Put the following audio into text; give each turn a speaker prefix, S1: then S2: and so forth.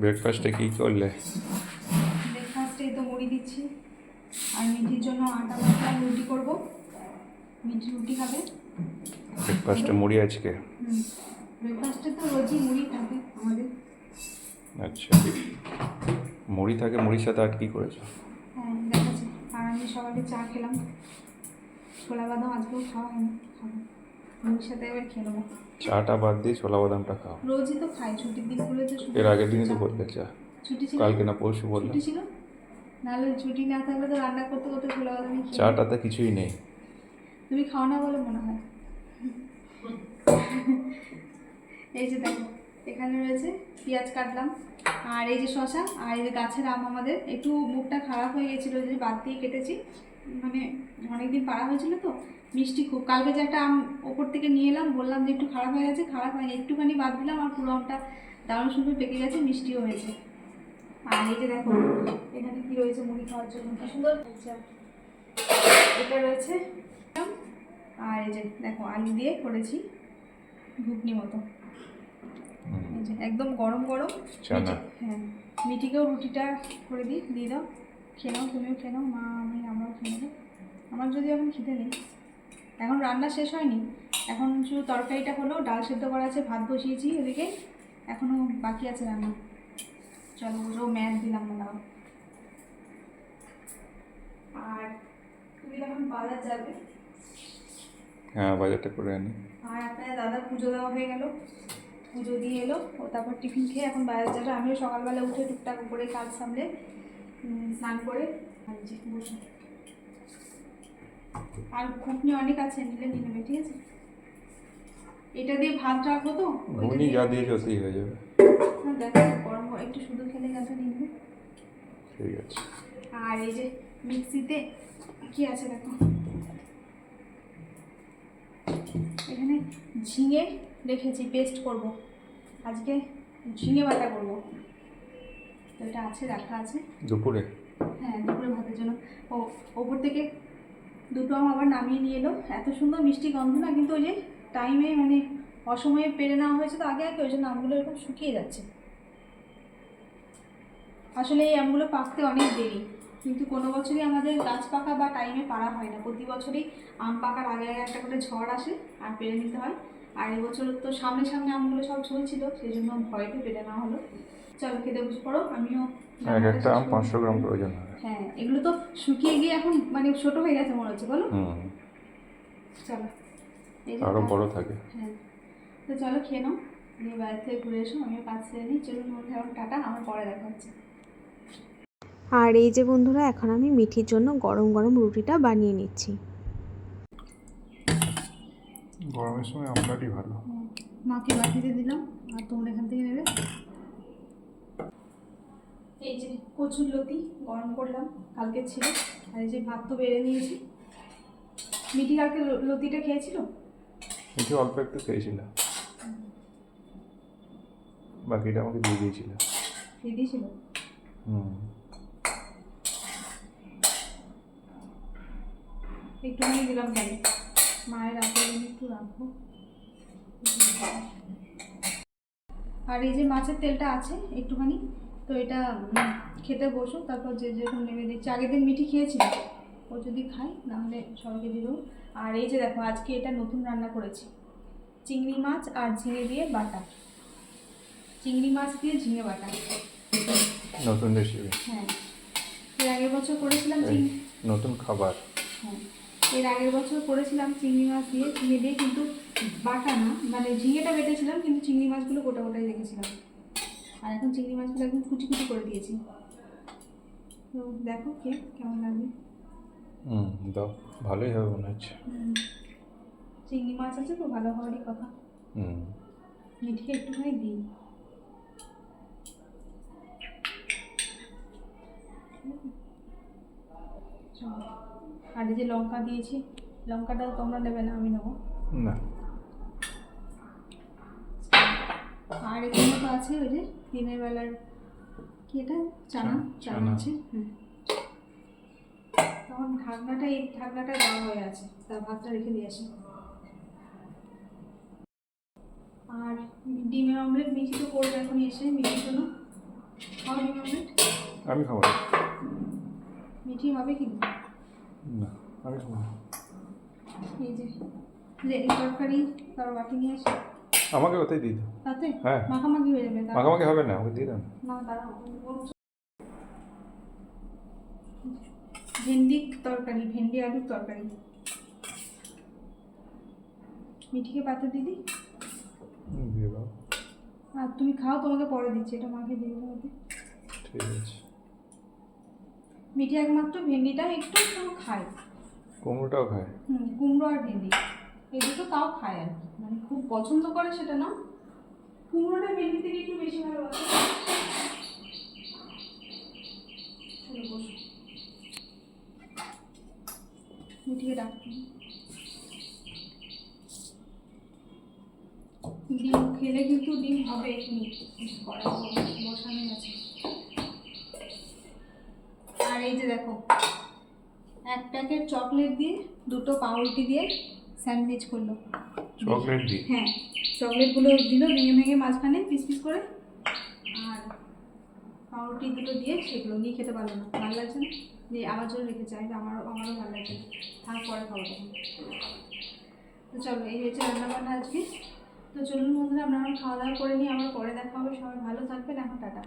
S1: ব্রেকফাস্টে কী করলে
S2: ব্রেকফাস্টে তো মুড়ি দিচ্ছি। আর মিঠির জন্য আটা মাখলাম রুটি করব। মিঠি রুটি খাবে।
S1: ব্রেকফাস্টে মুড়ি আজকে?
S2: ব্রেকফাস্টে তো রোজই মুড়ি থাকে আমাদের।
S1: আচ্ছা। মুড়ি থাকে মুড়ির সাথে আর কী করেছ?
S2: হ্যাঁ দেখাচ্ছি আর আমি সকালে চা খেলাম। ছোলা বাদাম আজকেও খাওয়া হয়নি। খাব। সাথে এবার খেয়ে নেব।
S1: চাটা বাদ দিয়ে ছোলা বাদামটা খাও।
S2: রোজই তো খাই ছুটির দিনগুলোতে
S1: এর আগের দিনই তো বললে চা।
S2: ছুটি ছিল?
S1: কালকে না পরশু বললে।
S2: ছুটি ছিল? নাহলে ছুটি না থাকলে তো রান্না করতে করতে ছোলা বাদামই
S1: চাটাতে কিছুই নেই।
S2: তুমি খাও না বলে মনে হয়। এই যে দেখো এখানে রয়েছে, পেঁয়াজ কাটলাম। আর এই যে শশা আর এই যে গাছের আম আমাদের, একটু মুখটা খারাপ হয়ে গেছিল যে বাদ দিয়ে কেটেছি। মানে অনেকদিন পাড়া হয়েছিল তো, মিষ্টি খুব। কালকে যে একটা আম ওপর থেকে নিয়ে এলাম, বললাম যে একটু খারাপ হয়ে গেছে, খারাপ হয়নি। একটুখানি বাদ দিলাম, আর পুরো আমটা দারুণ সুন্দর পেকে গেছে, মিষ্টিও হয়েছে। আর এই যে দেখো, এখানে কি রয়েছে মুড়ি খাওয়ার জন্য, কি সুন্দর এটা রয়েছে, আর এই যে দেখো, আলু দিয়ে করেছি ঘুগনি মতো। একদম গরম গরম। হ্যাঁ মিঠিকেও রুটিটা করে দিই দিয়ে দাও। খেয়ে নাও তুমিও খেয়ে নাও মা আমি আমরাও খেয়ে নেব। আমার যদি এখন খিদে নেই। এখন রান্না শেষ হয়নি। এখন শুধু তরকারিটা হলো ডাল সেদ্ধ করা আছে ভাত বসিয়েছি ওদিকে এখনও বাকি আছে রান্না। চলো ওরও ম্যাথ দিলাম না আর তুমি এখন বাজার যাবে?
S1: হ্যাঁ বাজারটা করে আনি।
S2: আর আপনার দাদার পুজো দেওয়া হয়ে গেল। পুজো দিয়ে এলো। ও তারপর টিফিন খেয়ে এখন বাইরে যাবে। আমিও সকালবেলা উঠে টুকটাক করে কাজ সামলে স্নান করে বসে। আর ঘুগনি অনেক আছে নিলে নিয়ে নেবে ঠিক আছে? এটা দিয়ে ভাত রাখব তো?
S1: ঘুগনি
S2: দিয়ে-
S1: যা দিয়েছ ওতেই হয়ে যাবে।
S2: হ্যাঁ দেখো গরম একটু শুধু খেলে গেছে নিয়ে নেবে।
S1: ঠিক আছে।
S2: আর এই যে মিক্সিতে কি আছে দেখো? এখানে ঝিঙে রেখেছি পেস্ট করব। আজকে ঝিঙে বাটা করব। তো এটা আছে রাখা আছে।
S1: দুপুরে?
S2: হ্যাঁ দুপুরে ভাতের জন্য। ও ওপর থেকে দুটো আম আবার নামিয়ে নিয়ে এলো। এত সুন্দর মিষ্টি গন্ধ না কিন্তু ওই যে টাইমে মানে অসময়ে পেরে নেওয়া হয়েছে তো আগে আগে ওই জন্য আমগুলো এরকম শুকিয়ে যাচ্ছে। আসলে এই আমগুলো পাকতে অনেক দেরি। কিন্তু কোনো বছরই আমাদের গাছ পাকা বা টাইমে পারা হয় না। প্রতি বছরই আম পাকার আগে আগে একটা করে ঝড় আসে আর পেরে নিতে হয়। আর এবছর তো সামনে সামনে আমগুলো সব ঝুলছিল সেই জন্য ভয়তে পেরে নেওয়া হলো। চলো খেতে বসে পড়ো আমিও
S1: এক একটা আম পাঁচশো গ্রাম প্রয়োজন হবে।
S2: হ্যাঁ এগুলো তো শুকিয়ে গিয়ে এখন মানে ছোট হয়ে গেছে মনে হচ্ছে বলো? চলো।
S1: আরও বড় থাকে।
S2: হ্যাঁ। তো চলো খেয়ে নাও নিয়ে বাইরে থেকে ঘুরে এসো আমিও কাজ সেরে নিই। চলুন মধ্যে এখন টাটা আমার পরে দেখা হচ্ছে।
S3: আর এই যে বন্ধুরা এখন আমি মিঠির জন্য গরম গরম রুটিটা বানিয়ে নিচ্ছি।
S1: গরমের সময় আমরাটি ভালো।
S2: মাকে বাটিতে দিলাম আর তোমরা এখান থেকে নেবে। এই যে কচুর লতি গরম করলাম কালকে ছিল আর এই যে ভাত তো বেড়ে নিয়েছি। মিঠি কালকে লতিটা খেয়েছিল?
S1: কিছু অল্প একটু খেয়েছিল। বাকিটা আমাকে দিয়ে দিয়েছিল।
S2: খেয়ে দিয়েছিল?
S1: হুম।
S2: একটুখানি দিলাম কেন মায়ের রাখো একটু রাখো আর এই যে মাছের তেলটা আছে একটুখানি তো এটা খেতে বসো তারপর যে যেরকম নেমে দিচ্ছি। আগের দিন মিঠি খেয়েছিল ও যদি খায় নাহলে সবাইকে দেবো। আর এই যে দেখো আজকে এটা নতুন রান্না করেছি। চিংড়ি মাছ আর ঝিঙে দিয়ে বাটা। চিংড়ি মাছ দিয়ে ঝিঙে বাটা।
S1: নতুন রেসিপি
S2: হ্যাঁ। এর আগের বছর করেছিলাম
S1: নতুন খাবার।
S2: হ্যাঁ। এর আগের বছর করেছিলাম চিংড়ি মাছ দিয়ে। ঝিঙে দিয়ে কিন্তু বাটা না মানে ঝিঙেটা বেটেছিলাম কিন্তু চিংড়ি মাছগুলো গোটা গোটাই রেখেছিলাম। আর এখন চিংড়ি মাছগুলো একদম কুচি কুচি করে দিয়েছি। তো দেখো কে কেমন লাগবে
S1: হুম দাও ভালোই হবে মনে হচ্ছে।
S2: চিংড়ি মাছ আছে তো ভালো হওয়ারই কথা।
S1: হুম।
S2: মিঠিকে একটুখানি দিই। চলো। আর এই যে লঙ্কা দিয়েছি লঙ্কাটা তোমরা নেবে না আমি নেব।
S1: না।
S2: আর এখানে তো আছে ওই যে দিনের বেলার কি এটা? চানা? চানা। আছে? হুম তখন ঢাকনাটা এই ঢাকনাটা দেওয়া হয়ে আছে তা ভাতটা রেখে দিয়ে আসি। আর ডিমের অমলেট মিষ্টি তো করবে এখন এসে মিষ্টির জন্য।
S1: আমি খাব
S2: মিঠি হবে কিন্তু
S1: না আমি খাব না
S2: এই যে লেডি তরকারি তার বাটি নিয়ে আসি
S1: আমাকে ওটাই দিয়ে দাও।
S2: তাতে?
S1: হ্যাঁ।
S2: মাখামাখি হয়ে যাবে।
S1: মাখামাখি হবে না ওকে দিয়ে দাও।
S2: না দাঁড়াও ভেন্ডি তরকারি ভেন্ডি আলুর তরকারি। মিঠিকে পাতে দিদি
S1: দিয়ে দাও।
S2: আর তুমি খাও তোমাকে পরে দিচ্ছি এটা মাকে দিয়ে
S1: আছে
S2: মিঠি একমাত্র ভেন্ডিটা একটু একটু খায়।
S1: কুমড়োটাও খায়?
S2: হুম কুমড়ো আর ভেন্ডি। এই দুটো তাও খায় আর কি। মানে খুব পছন্দ করে সেটা না। কুমড়োটা ভেন্ডি থেকে একটু বেশি ভালোবাসে ডাকতে ডিম খেলে কিন্তু ডিম হবে। কিছু করার আছে। এই যে দেখো এক প্যাকেট চকলেট দিয়ে দুটো পাউরুটি দিয়ে স্যান্ডউইচ করল।
S1: চকলেট দিই
S2: হ্যাঁ চকলেটগুলো দিল ভেঙে ভেঙে মাঝখানে পিস পিস করে আর পাউরুটি দুটো দিয়ে সেগুলো নিয়ে খেতে পারল না। ভালো লাগছে না? দিয়ে আমার জন্য রেখে চাই আমারও আমারও ভালো লাগছে না। থাক পরে খাব তখন। তো চলো এই হয়েছে রান্নাবান্না আজকে। তো চলুন বন্ধুরা আপনারা খাওয়া দাওয়া করে নিয়ে আবার পরে দেখা হবে। সবাই ভালো থাকবেন এখন টাটা।